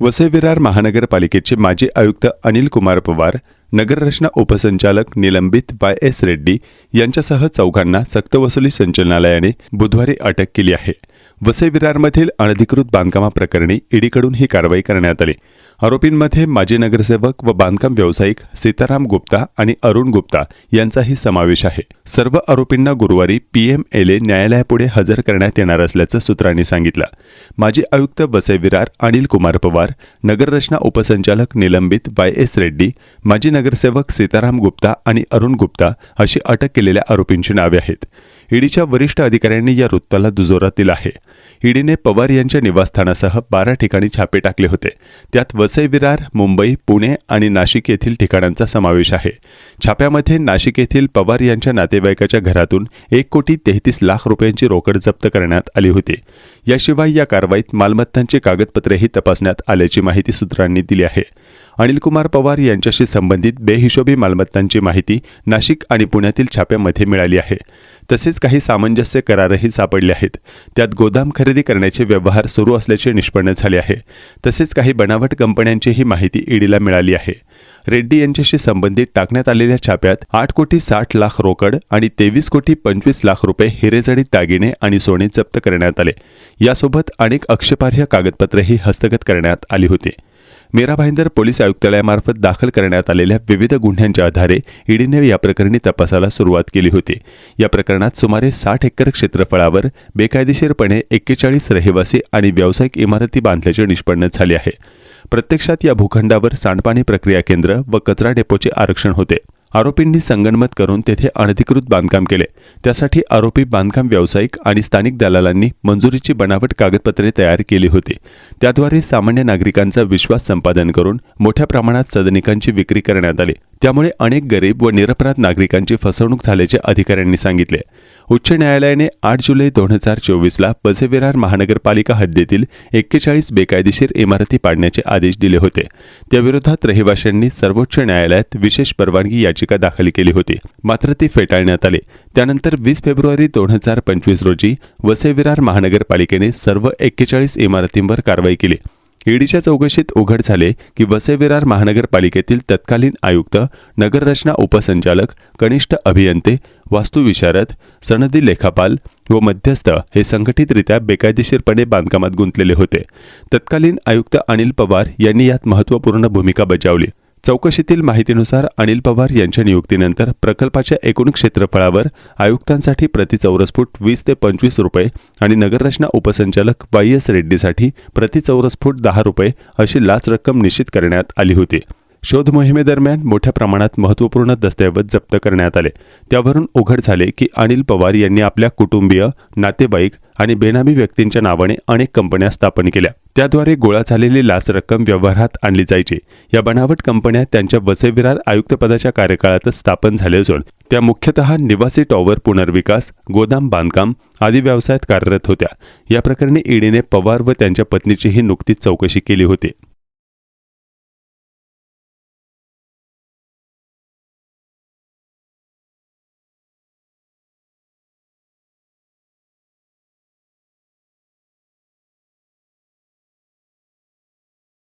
वसई विरार महानगरपालिकेचे माजी आयुक्त अनिल कुमार पवार नगररचना उपसंचालक निलंबित वाय एस रेड्डी यांच्यासह चौघांना सक्तवसुली संचालनालयाने बुधवारी अटक केली आहे. वसई विरारमधील अनधिकृत बांधकामाप्रकरणी ईडीकडून ही कारवाई करण्यात आली. आरोपींमध्ये माजी नगरसेवक व बांधकाम व्यावसायिक सीताराम गुप्ता आणि अरुण गुप्ता यांचाही समावेश आहे. सर्व आरोपींना गुरुवारी पीएमएलए न्यायालयापुढे हजर करण्यात येणार असल्याचं सूत्रांनी सांगितलं. माजी आयुक्त वसई विरार अनिल कुमार पवार नगररचना उपसंचालक निलंबित वाय एस रेड्डी माजी नगरसेवक सीताराम गुप्ता आणि अरुण गुप्ता अशी अटक केलेल्या आरोपींची नावे आहेत. ईडीच्या वरिष्ठ अधिकाऱ्यांनी या वृत्ताला दुजोरा दिला आहे. ईडीने पवार यांच्या निवासस्थानासह बारा ठिकाणी छापे टाकले होते. त्यात वसई विरार मुंबई पुणे आणि नाशिक येथील ठिकाणांचा समावेश आहे. छाप्यामध्ये नाशिक येथील पवार यांच्या नातेवाईकाच्या घरातून एक कोटी तेहतीस लाख रुपयांची रोकड जप्त करण्यात आली होती. याशिवाय या कारवाईत मालमत्तांची कागदपत्रेही तपासण्यात आल्याची माहिती सूत्रांनी दिली आहे. अनिलकुमार पवार यांच्याशी संबंधित बेहिशोबी मालमत्तांची माहिती नाशिक आणि पुण्यातील छाप्यामध्ये मिळाली आहे. तसेच काही सामंजस्य करारही सापडले आहेत. त्यात गोदाम खरेदी करण्याचे व्यवहार सुरू असल्याचे निष्पन्न झाले आहे. तसेच काही बनावट कंपन्यांचीही माहिती ईडीला मिळाली आहे. रेड्डी यांच्याशी संबंधित टाकण्यात आलेल्या छाप्यात आठ कोटी साठ लाख रोकड आणि तेवीस कोटी पंचवीस लाख रुपये हिरेजडीत दागिने आणि सोने जप्त करण्यात आले. यासोबत अनेक आक्षेपार्ह कागदपत्रेही हस्तगत करण्यात आली होती. मीरा भाईंदर पोलीस आयुक्तालयामार्फत दाखल करण्यात आलेल्या विविध गुन्ह्यांच्या आधारे ईडीने या प्रकरणी तपासाला सुरुवात केली होती. या प्रकरणात सुमारे साठ एकर क्षेत्रफळावर बेकायदेशीरपणे एक्केचाळीस रहिवासी आणि व्यावसायिक इमारती बांधल्याचे निष्पन्न झाले आहे. प्रत्यक्षात या भूखंडावर सांडपाणी प्रक्रिया केंद्र व कचरा डेपोचे आरक्षण होते. आरोपींनी संगणमत करून तेथे अनधिकृत बांधकाम केले. त्यासाठी आरोपी बांधकाम व्यावसायिक आणि स्थानिक दलालांनी मंजुरीची बनावट कागदपत्रे तयार केली होती. त्याद्वारे सामान्य नागरिकांचा विश्वास संपादन करून मोठ्या प्रमाणात सदनिकांची विक्री करण्यात आली. त्यामुळे अनेक गरीब व निरपराध नागरिकांची फसवणूक झाल्याचे अधिकाऱ्यांनी सांगितले. उच्च न्यायालयाने आठ जुलै दोन हजार चोवीसला बसेविरार महानगरपालिका हद्दीतील एक्केचाळीस बेकायदेशीर इमारती पाडण्याचे आदेश दिले होते. त्याविरोधात रहिवाशांनी सर्वोच्च न्यायालयात विशेष परवानगी याचिका दाखल केली होती. मात्र ती फेटाळण्यात आली. त्यानंतर वीस फेब्रुवारी दोन हजार पंचवीस रोजी वसेविरार महानगरपालिकेने सर्व एक्केचाळीस इमारतींवर कारवाई केली. ईडीच्या चौकशीत उघड झाले की वसेविरार महानगरपालिकेतील तत्कालीन आयुक्त नगररचना उपसंचालक कनिष्ठ अभियंते वास्तुविशारद सनदी लेखापाल व मध्यस्थ हे संघटितरित्या बेकायदेशीरपणे बांधकामात गुंतलेले होते. तत्कालीन आयुक्त अनिल पवार यांनी यात महत्त्वपूर्ण भूमिका बजावली. चौकशीतील माहितीनुसार अनिल पवार यांच्या नियुक्तीनंतर प्रकल्पाच्या एकूण क्षेत्रफळावर आयुक्तांसाठी प्रति चौरस फूट वीस ते पंचवीस रुपये आणि नगररचना उपसंचालक वाय एस रेड्डीसाठी प्रति चौरस फूट दहा रुपये अशी लाच रक्कम निश्चित करण्यात आली होती. शोध मोहिमेदरम्यान मोठ्या प्रमाणात महत्त्वपूर्ण दस्तऐवज जप्त करण्यात आले. त्यावरून उघड झाले की अनिल पवार यांनी आपल्या कुटुंबीय नातेवाईक आणि बेनामी व्यक्तींच्या नावाने अनेक कंपन्या स्थापन केल्या. त्याद्वारे गोळा झालेली लाच रक्कम व्यवहारात आणली जायची. या बनावट कंपन्या त्यांच्या वसेविरार आयुक्तपदाच्या कार्यकाळातच स्थापन झाल्या असून त्या मुख्यतः निवासी टॉवर पुनर्विकास गोदाम बांधकाम आदी व्यवसायात कार्यरत होत्या. या प्रकरणी ईडीने पवार व त्यांच्या पत्नीचीही नुकतीच चौकशी केली होती.